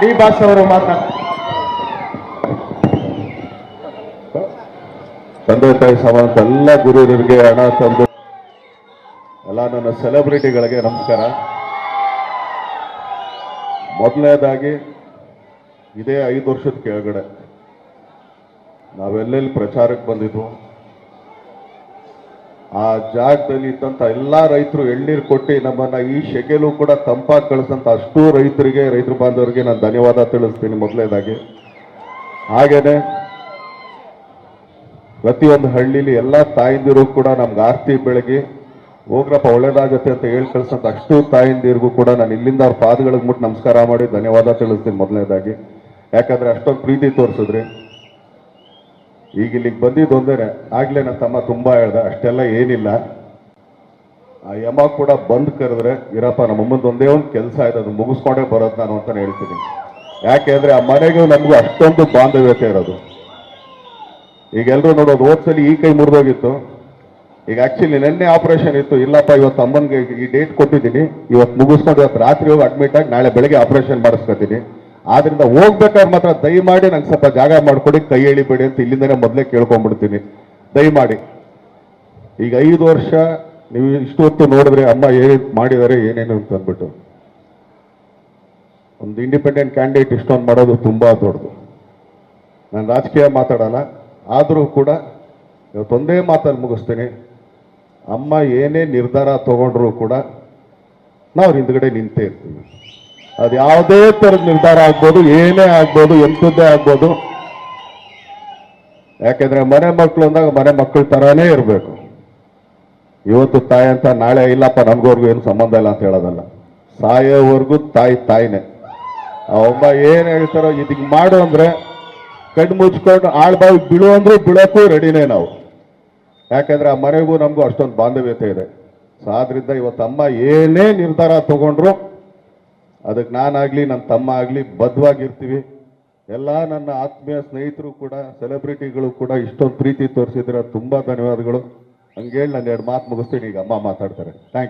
D boss ಅವರು ಮಾತನಾಡ ತಂದೆ ತಾಯಿ ಸಮಾನ ಎಲ್ಲ ಗುರುವರಿಗೆ ಹಣ ತಂದು ಎಲ್ಲ ನನ್ನ ಸೆಲೆಬ್ರಿಟಿಗಳಿಗೆ ನಮಸ್ಕಾರ. ಮೊದಲನೇದಾಗಿ, ಇದೇ ಐದು ವರ್ಷದ ಕೆಳಗಡೆ, ನಾವೆಲ್ಲೆಲ್ಲಿ ಪ್ರಚಾರಕ್ಕೆ ಬಂದಿದ್ವು ಆ ಜಾಗದಲ್ಲಿ ಇದ್ದಂಥ ಎಲ್ಲ ರೈತರು ಎಳ್ನೀರು ಕೊಟ್ಟು ನಮ್ಮನ್ನ ಈ ಶೆಕೆಲು ಕೂಡ ತಂಪಾಗಿ ಕಳಿಸಂತ ಅಷ್ಟು ರೈತರಿಗೆ, ರೈತರ ಬಾಂಧವರಿಗೆ ನಾನು ಧನ್ಯವಾದ ತಿಳಿಸ್ತೀನಿ ಮೊದಲನೇದಾಗಿ ಹಾಗೇನೆ ಪ್ರತಿಯೊಂದು ಹಳ್ಳಿಲಿ ಎಲ್ಲ ತಾಯಿಂದಿರು ಕೂಡ ನಮ್ಗೆ ಆರ್ತಿ ಬೆಳಗ್ಗೆ ಹೋಗ್ರಪ್ಪ, ಒಳ್ಳೇದಾಗತ್ತೆ ಅಂತ ಹೇಳಿ ಕಳಿಸಂತ ಅಷ್ಟು ತಾಯಿಂದಿರಿಗೂ ಕೂಡ ನಾನು ಇಲ್ಲಿಂದ ಅವ್ರ ಪಾದಗಳಿಗೆ ಮುಟ್ಟು ನಮಸ್ಕಾರ ಮಾಡಿ ಧನ್ಯವಾದ ತಿಳಿಸ್ತೀನಿ ಮೊದಲನೇದಾಗಿ ಯಾಕಂದ್ರೆ ಅಷ್ಟೊಂದು ಪ್ರೀತಿ ತೋರಿಸಿದ್ರಿ. ಈಗ ಇಲ್ಲಿಗೆ ಬಂದಿದ್ದು ಅಂದರೆ ಆಗ್ಲೇ ನನ್ನ ತಮ್ಮ ತುಂಬ ಹೇಳ್ದೆ, ಅಷ್ಟೆಲ್ಲ ಏನಿಲ್ಲ. ಆ ಯಮ ಕೂಡ ಬಂದ್ ಕರೆದ್ರೆ, ಇರಪ್ಪ, ನಮ್ಮ ಮುಂದೆ ಒಂದೇ ಒಂದು ಕೆಲಸ ಇದೆ, ಅದು ಮುಗಿಸ್ಕೊಂಡೇ ಬರೋದು ನಾನು ಅಂತ ಹೇಳ್ತೀನಿ ಯಾಕೆಂದ್ರೆ ಆ ಮನೆಗೂ ನಮಗೂ ಅಷ್ಟೊಂದು ಬಾಂಧವ್ಯತೆ ಇರೋದು. ಈಗ ಎಲ್ರು ನೋಡೋದು ಹೋದ್ಸಲಿ ಈ ಕೈ ಮುರಿದೋಗಿತ್ತು. ಈಗ ಆಕ್ಚುಲಿ ನಿನ್ನೆ ಆಪರೇಷನ್ ಇತ್ತು. ಇಲ್ಲಪ್ಪ, ಇವತ್ತು ಅಮ್ಮನಿಗೆ ಈ ಡೇಟ್ ಕೊಟ್ಟಿದ್ದೀನಿ. ಇವತ್ತು ಮುಗಿಸ್ಕೊಂಡು ಇವತ್ತು ರಾತ್ರಿ ಹೋಗಿ ಅಡ್ಮಿಟ್ ಆಗಿ ನಾಳೆ ಬೆಳಗ್ಗೆ ಆಪರೇಷನ್ ಮಾಡಿಸ್ಕೊತೀನಿ. ಆದ್ರಿಂದ ಹೋಗ್ಬೇಕಾದ್ರೆ ಮಾತ್ರ ದಯಮಾಡಿ ನಂಗೆ ಸ್ವಲ್ಪ ಜಾಗ ಮಾಡ್ಕೊಡಿ, ಕೈ ಎಳಿಬೇಡಿ ಅಂತ ಇಲ್ಲಿಂದನೇ ಮೊದಲೇ ಕೇಳ್ಕೊಂಡ್ಬಿಡ್ತೀನಿ ದಯಮಾಡಿ. ಈಗ ಐದು ವರ್ಷ ನೀವು ಇಷ್ಟು ಹೊತ್ತು ನೋಡಿದ್ರೆ ಅಮ್ಮ ಏನ್ ಮಾಡಿದ್ದಾರೆ ಏನೇನು ಅಂತ ಅಂದ್ಬಿಟ್ಟು. ಒಂದು ಇಂಡಿಪೆಂಡೆಂಟ್ ಕ್ಯಾಂಡಿಡೇಟ್ ಇಷ್ಟೊಂದು ಮಾಡೋದು ತುಂಬ ದೊಡ್ಡದು. ನಾನು ರಾಜಕೀಯ ಮಾತಾಡಲ್ಲ, ಆದರೂ ಕೂಡ ಇವತ್ತೊಂದೇ ಮಾತಲ್ಲಿ ಮುಗಿಸ್ತೀನಿ. ಅಮ್ಮ ಏನೇ ನಿರ್ಧಾರ ತಗೊಂಡ್ರೂ ಕೂಡ ನಾವು ಹಿಂದ್ಗಡೆ ನಿಂತೇ ಇರ್ತೀವಿ. ಅದು ಯಾವುದೇ ಥರದ ನಿರ್ಧಾರ ಆಗ್ಬೋದು, ಏನೇ ಆಗ್ಬೋದು, ಎಂಥದ್ದೇ ಆಗ್ಬೋದು. ಯಾಕೆಂದ್ರೆ ಮನೆ ಮಕ್ಕಳು ಅಂದಾಗ ಮನೆ ಮಕ್ಕಳ ಥರನೇ ಇರಬೇಕು. ಇವತ್ತು ತಾಯಿ ಅಂತ ನಾಳೆ ಇಲ್ಲಪ್ಪ, ನಮಗವ್ರಿಗೂ ಏನು ಸಂಬಂಧ ಇಲ್ಲ ಅಂತ ಹೇಳೋದಲ್ಲ. ಸಾಯೋವರೆಗೂ ತಾಯಿ ತಾಯಿನೇ. ಆ ಒಬ್ಬ ಏನ್ ಹೇಳ್ತಾರೋ ಇದಕ್ಕೆ ಮಾಡು ಅಂದ್ರೆ ಕಣ್ಣು ಮುಚ್ಕೊಂಡು ಆಳ್ಬಾವಿ ಬೀಳು ಅಂದ್ರೆ ಬೀಳೋಕ್ಕೂ ರೆಡಿನೇ ನಾವು. ಯಾಕಂದ್ರೆ ಆ ಮನೆಗೂ ನಮಗೂ ಅಷ್ಟೊಂದು ಬಾಂಧವ್ಯತೆ ಇದೆ. ಸೊ ಆದ್ರಿಂದ ಇವತ್ತು ಅಮ್ಮ ಏನೇ ನಿರ್ಧಾರ ತಗೊಂಡ್ರು ಅದಕ್ಕೆ ನಾನಾಗ್ಲಿ, ನನ್ನ ತಮ್ಮ ಆಗಲಿ ಬದ್ಧವಾಗಿರ್ತೀವಿ ಎಲ್ಲ ನನ್ನ ಆತ್ಮೀಯ ಸ್ನೇಹಿತರು ಕೂಡ, ಸೆಲೆಬ್ರಿಟಿಗಳು ಕೂಡ ಇಷ್ಟೊಂದು ಪ್ರೀತಿ ತೋರಿಸಿದ್ರೆ ತುಂಬಾ ಧನ್ಯವಾದಗಳು. ಹಂಗೇಳಿ ನಾನು ಎರಡು ಮಾತು ಮುಗಿಸ್ತೀನಿ, ಈಗ ಅಮ್ಮ ಮಾತಾಡ್ತಾರೆ. ಥ್ಯಾಂಕ್